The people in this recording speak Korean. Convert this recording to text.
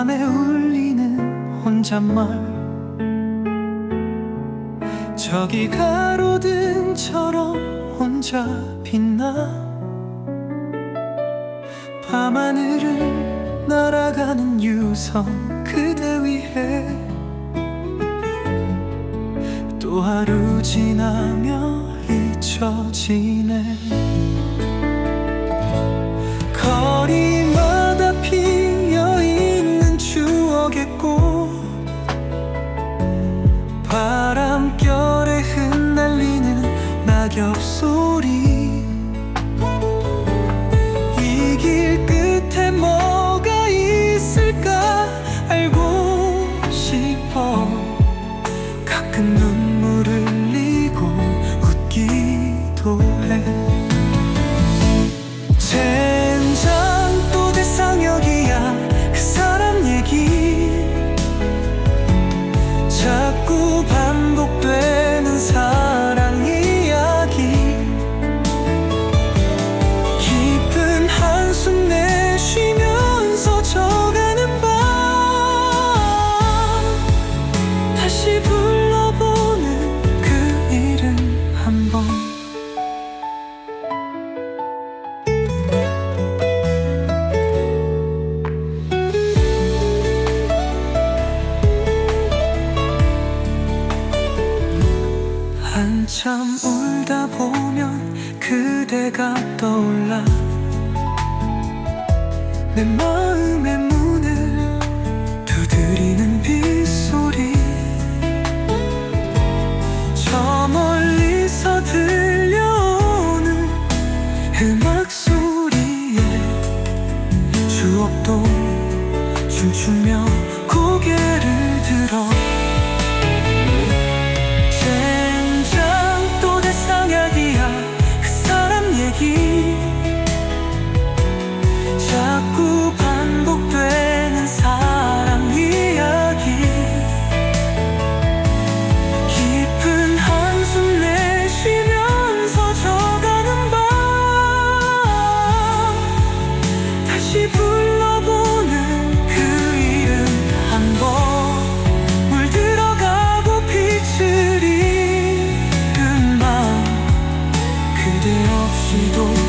밤에 울리는 혼잣말. 저기 가로등처럼 혼자 빛나. 밤하늘을 날아가는 유성 그대 위해. 또 하루 지나며 잊혀지네. 거리 흩날리 한참 울다 보면 그대가 떠올라. 내 마음의 문을 두드리는 빗소리. 저 멀리서 들려오는 음악 소리에 추억도 춤추며 고개를 들어 许多。